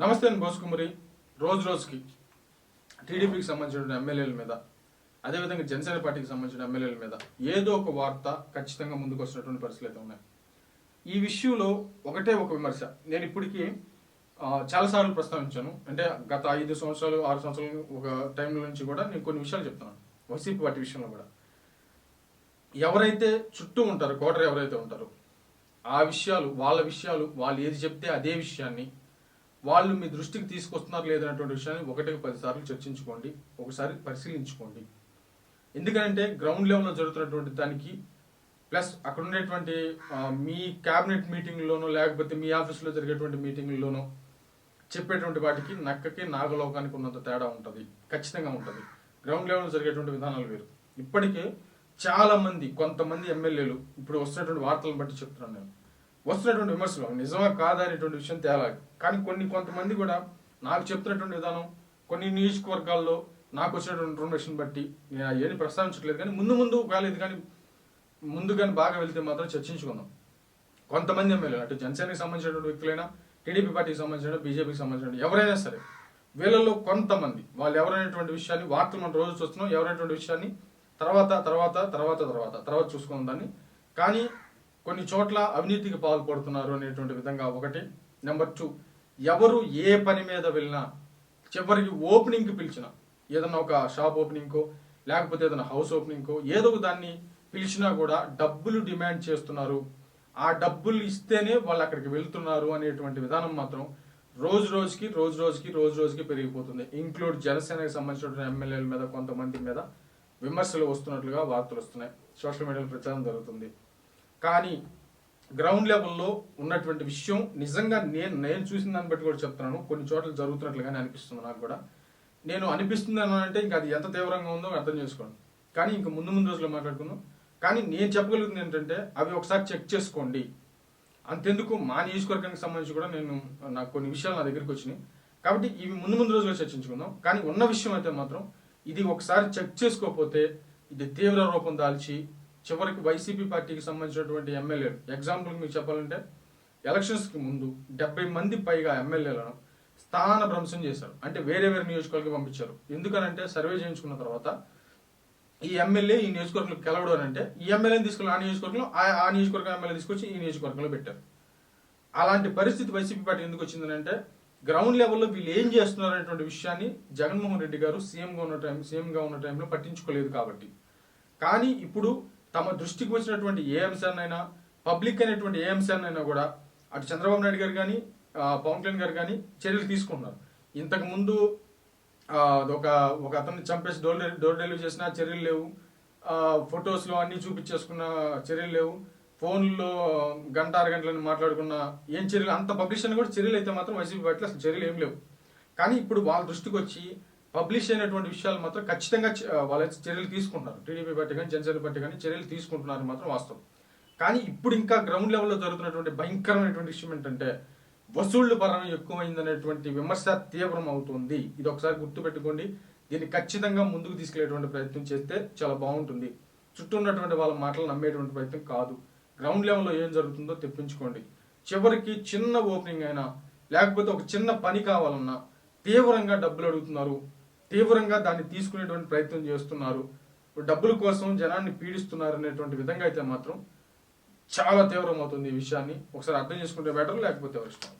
నమస్తే నేను బోసుకుమరి. రోజు రోజుకి టీడీపీకి సంబంధించిన ఎమ్మెల్యేల మీద అదేవిధంగా జనసేన పార్టీకి సంబంధించిన ఎమ్మెల్యేల మీద ఏదో ఒక వార్త ఖచ్చితంగా ముందుకు వస్తున్నటువంటి పరిస్థితులు అయితే ఉన్నాయి. ఈ విషయంలో ఒకటే ఒక విమర్శ. నేను ఇప్పటికీ చాలాసార్లు ప్రస్తావించాను. అంటే గత ఐదు సంవత్సరాలు ఆరు సంవత్సరాలు ఒక టైం నుంచి కూడా నేను కొన్ని విషయాలు చెప్తున్నాను. వైసీపీ పార్టీ విషయంలో కూడా. ఎవరైతే చుట్టూ ఉంటారో కోటరు ఎవరైతే ఉంటారో ఆ విషయాలు వాళ్ళ విషయాలు వాళ్ళు ఏది చెప్తే అదే విషయాన్ని వాళ్ళు మీ దృష్టికి తీసుకొస్తున్నారు లేదన్నటువంటి విషయాన్ని ఒకటికి పదిసార్లు చర్చించుకోండి ఒకసారి పరిశీలించుకోండి. ఎందుకంటే గ్రౌండ్ లెవెల్లో జరుగుతున్నటువంటి దానికి ప్లస్ అక్కడ ఉండేటువంటి మీ క్యాబినెట్ మీటింగ్లోనో లేకపోతే మీ ఆఫీస్లో జరిగేటువంటి మీటింగ్లోనో చెప్పేటువంటి వాటికి నక్కకి నాగలోకానికి ఉన్నంత తేడా ఉంటుంది ఖచ్చితంగా ఉంటుంది. గ్రౌండ్ లెవెల్లో జరిగేటువంటి విధానాలు వేరు. ఇప్పటికే చాలామంది కొంతమంది ఎమ్మెల్యేలు ఇప్పుడు వస్తున్నటువంటి వార్తలను బట్టి చెప్తున్నాను నేను. వస్తున్నటువంటి విమర్శలు నిజమా కాదా అనేటువంటి విషయం తేలాలి. కానీ కొన్ని కొంతమంది కూడా నాకు చెప్తున్నటువంటి విధానం కొన్ని నియోజకవర్గాల్లో నాకు వచ్చినటువంటి ఇన్ఫర్మేషన్ బట్టి నేను ఏది ప్రస్తావించట్లేదు. కానీ ముందు ముందు ఒకవేళ ఇది కానీ ముందు కానీ బాగా వెళ్తే మాత్రం చర్చించుకుందాం. కొంతమంది ఎమ్మెల్యేలు అటు జనసేనకి సంబంధించినటువంటి వ్యక్తులైనా టీడీపీ పార్టీకి సంబంధించిన బీజేపీకి సంబంధించిన ఎవరైనా సరే వీళ్ళలో కొంతమంది వాళ్ళు ఎవరైనటువంటి విషయాన్ని వార్తలు మనం రోజు చూస్తున్నాం ఎవరైనటువంటి విషయాన్ని తర్వాత తర్వాత తర్వాత తర్వాత తర్వాత చూసుకుందాం దాన్ని. కానీ కొన్ని చోట్ల అవినీతికి పాల్పడుతున్నారు అనేటువంటి విధంగా ఒకటి. నెంబర్ టూ ఎవరు ఏ పని మీద వెళ్ళినా చివరికి ఓపెనింగ్కి పిలిచిన ఏదన్నా ఒక షాప్ ఓపెనింగ్కో లేకపోతే ఏదైనా హౌస్ ఓపెనింగ్కో ఏదో ఒక దాన్ని పిలిచినా కూడా డబ్బులు డిమాండ్ చేస్తున్నారు. ఆ డబ్బులు ఇస్తేనే వాళ్ళు అక్కడికి వెళ్తున్నారు అనేటువంటి విధానం మాత్రం రోజు రోజుకి రోజు రోజుకి రోజు రోజుకి పెరిగిపోతుంది. ఇంక్లూడ్ జనసేనకి సంబంధించిన ఎమ్మెల్యేల మీద కొంతమంది మీద విమర్శలు వస్తున్నట్లుగా వార్తలు వస్తున్నాయి. సోషల్ మీడియాలో ప్రచారం జరుగుతుంది. కానీ గ్రౌండ్ లెవెల్లో ఉన్నటువంటి విషయం నిజంగా నేను నేను చూసిన దాన్ని బట్టి కూడా చెప్తున్నాను. కొన్ని చోట్ల జరుగుతున్నట్లుగానే అనిపిస్తుంది నాకు కూడా. నేను అనిపిస్తుంది అని అంటే ఇంకా అది ఎంత తీవ్రంగా ఉందో అర్థం చేసుకోండి. కానీ ఇంకా ముందు ముందు రోజుల్లో మాట్లాడుకున్నాం కానీ నేను చెప్పగలుగుతుంది ఏంటంటే అవి ఒకసారి చెక్ చేసుకోండి. అంతెందుకు మా నియోజకవర్గానికి సంబంధించి కూడా నేను నాకు కొన్ని విషయాలు నా దగ్గరికి వచ్చినాయి. కాబట్టి ఇవి ముందు ముందు రోజుల్లో చర్చించుకుందాం. కానీ ఉన్న విషయం అయితే మాత్రం ఇది ఒకసారి చెక్ చేసుకోకపోతే ఇది తీవ్ర రూపం దాల్చి చివరికి వైసీపీ పార్టీకి సంబంధించినటువంటి ఎమ్మెల్యేలు. ఎగ్జాంపుల్ మీకు చెప్పాలంటే ఎలక్షన్స్కి ముందు డెబ్బై మంది పైగా ఎమ్మెల్యేలను స్థాన భ్రంశం చేశారు. అంటే వేరే వేరే నియోజకవర్గం పంపించారు. ఎందుకనంటే సర్వే చేయించుకున్న తర్వాత ఈ ఎమ్మెల్యే ఈ నియోజకవర్గంలో గెలవడు అని అంటే ఈ ఎమ్మెల్యేని తీసుకెళ్ళి ఆ నియోజకవర్గంలో ఆ ఆ నియోజకవర్గం ఎమ్మెల్యే తీసుకొచ్చి ఈ నియోజకవర్గంలో పెట్టారు. అలాంటి పరిస్థితి వైసీపీ పార్టీ ఎందుకు వచ్చిందని అంటే గ్రౌండ్ లెవెల్లో వీళ్ళు ఏం చేస్తున్నారు అనేటువంటి విషయాన్ని జగన్మోహన్ రెడ్డి గారు సీఎంగా ఉన్న టైం సీఎంగా ఉన్న టైంలో పట్టించుకోలేదు కాబట్టి. కానీ ఇప్పుడు తమ దృష్టికి వచ్చినటువంటి ఏ అంశాన్నైనా పబ్లిక్ అనేటువంటి ఏ అంశాన్నైనా కూడా అటు చంద్రబాబు నాయుడు గారు కానీ పవన్ కళ్యాణ్ గారు కానీ చర్యలు తీసుకుంటున్నారు. ఇంతకు ముందు ఒక ఒక అతన్ని చంపేసి డోర్ డెలి- డోర్ డెలివరీ చేసిన చర్యలు లేవు. ఫొటోస్లో అన్నీ చూపించేసుకున్న చర్యలు లేవు. ఫోన్లో గంట అర గంటలని మాట్లాడుకున్న ఏం చర్యలు అంత పబ్లిషన్ కూడా చర్యలు అయితే మాత్రం వైసీపీ పార్టీలో అసలు చర్యలు ఏం లేవు. కానీ ఇప్పుడు వాళ్ళ దృష్టికి వచ్చి పబ్లిష్ అయినటువంటి విషయాలు మాత్రం ఖచ్చితంగా వాళ్ళ చర్యలు తీసుకుంటున్నారు. టీడీపీ పార్టీ కానీ జనసేన పార్టీ కానీ చర్యలు తీసుకుంటున్నారు మాత్రం వాస్తవం. కానీ ఇప్పుడు ఇంకా గ్రౌండ్ లెవెల్లో జరుగుతున్నటువంటి భయంకరమైనటువంటి విషయం ఏంటంటే వసూళ్ళు పరం ఎక్కువైందనేటువంటి విమర్శ తీవ్రం అవుతుంది. ఇది ఒకసారి గుర్తుపెట్టుకోండి. దీన్ని ఖచ్చితంగా ముందుకు తీసుకెళ్ళేటువంటి ప్రయత్నం చేస్తే చాలా బాగుంటుంది. చుట్టూ ఉన్నటువంటి వాళ్ళ మాటలు నమ్మేటువంటి ప్రయత్నం కాదు. గ్రౌండ్ లెవెల్లో ఏం జరుగుతుందో తెప్పించుకోండి. చివరికి చిన్న ఓపెనింగ్ అయినా లేకపోతే ఒక చిన్న పని కావాలన్నా తీవ్రంగా డబ్బులు అడుగుతున్నారు. తీవ్రంగా దాన్ని తీసుకునేటువంటి ప్రయత్నం చేస్తున్నారు. డబ్బుల కోసం జనాన్ని పీడిస్తున్నారు అనేటువంటి విధంగా అయితే మాత్రం చాలా తీవ్రమవుతుంది ఈ విషయాన్ని. ఒకసారి అర్థం చేసుకుంటే బెటర్ లేకపోతే ఎవరు ఇష్టం